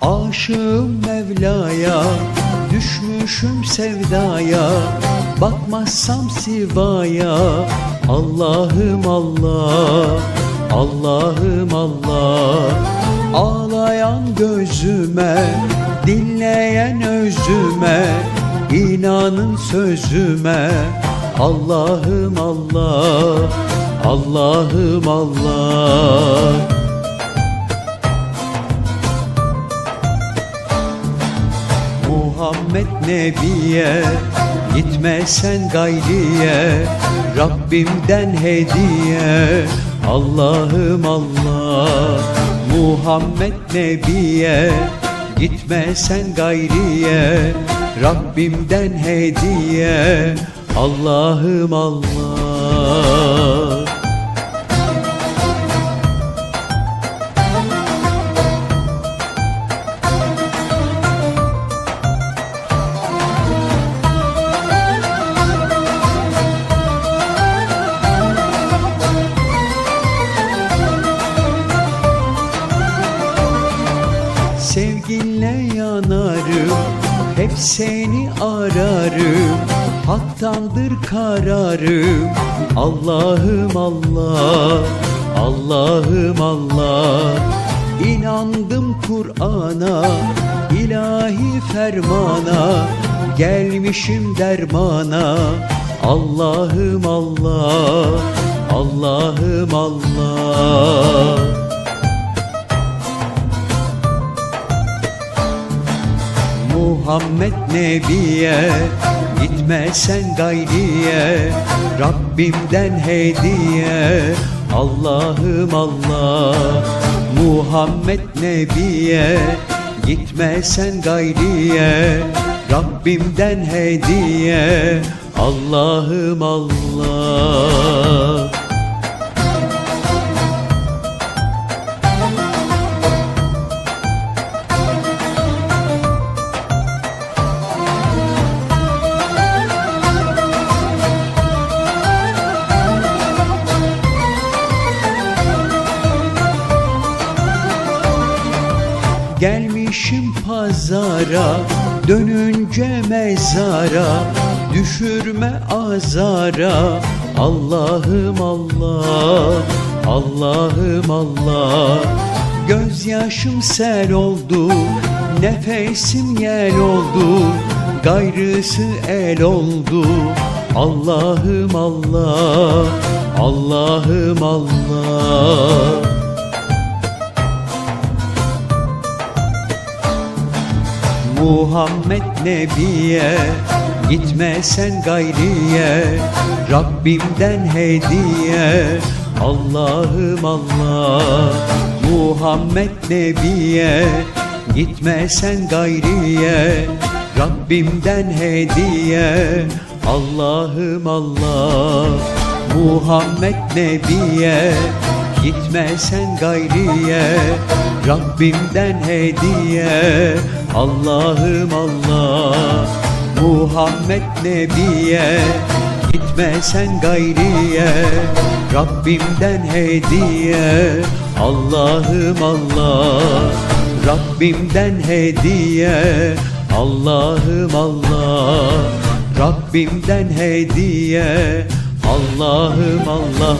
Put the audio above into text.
Aşığım Mevla'ya, düşmüşüm sevdaya Bakmazsam sivaya, Allah'ım Allah Allah'ım Allah. Ağlayan gözüme, dinleyen özüme İnanın sözüme. Allah'ım Allah Allah'ım Allah. Muhammed Nebiye Gitme sen gayriye Rabbimden hediye. Allah'ım Allah Muhammed Nebiye Gitme sen gayriye Rabbimden hediye Allah'ım Allah. Sevginle yanarım Hep seni ararım Haktandır kararım. Allah'ım Allah Allah'ım Allah. İnandım Kur'an'a ilahi fermana. Gelmişim dermana. Allah'ım Allah Allah'ım Allah Muhammed Nebiye Gitme sen gayriye Rabbimden hediye. Allah'ım Allah Muhammed Nebiye Gitme sen gayriye Rabbimden hediye. Allah'ım Allah Gelmişim pazara Dönünce mezara Düşürme azara. Allah'ım Allah Allah'ım Allah. Gözyaşım sel oldu Nefesim yel oldu Gayrısı el oldu. Allah'ım Allah Allah'ım Allah Muhammed Nebiye Gitme sen gayriye Rabbimden hediye. Allah'ım Allah Muhammed Nebiye Gitme sen gayriye Rabbimden hediye. Allah'ım Allah Muhammed Nebiye Gitme sen gayriye Rabbimden hediye Allah'ım Allah Muhammed Nebiye Gitme sen gayriye Rabbimden hediye. Allah'ım Allah Rabbimden hediye. Allah'ım Allah Rabbimden hediye. Allah'ım Allah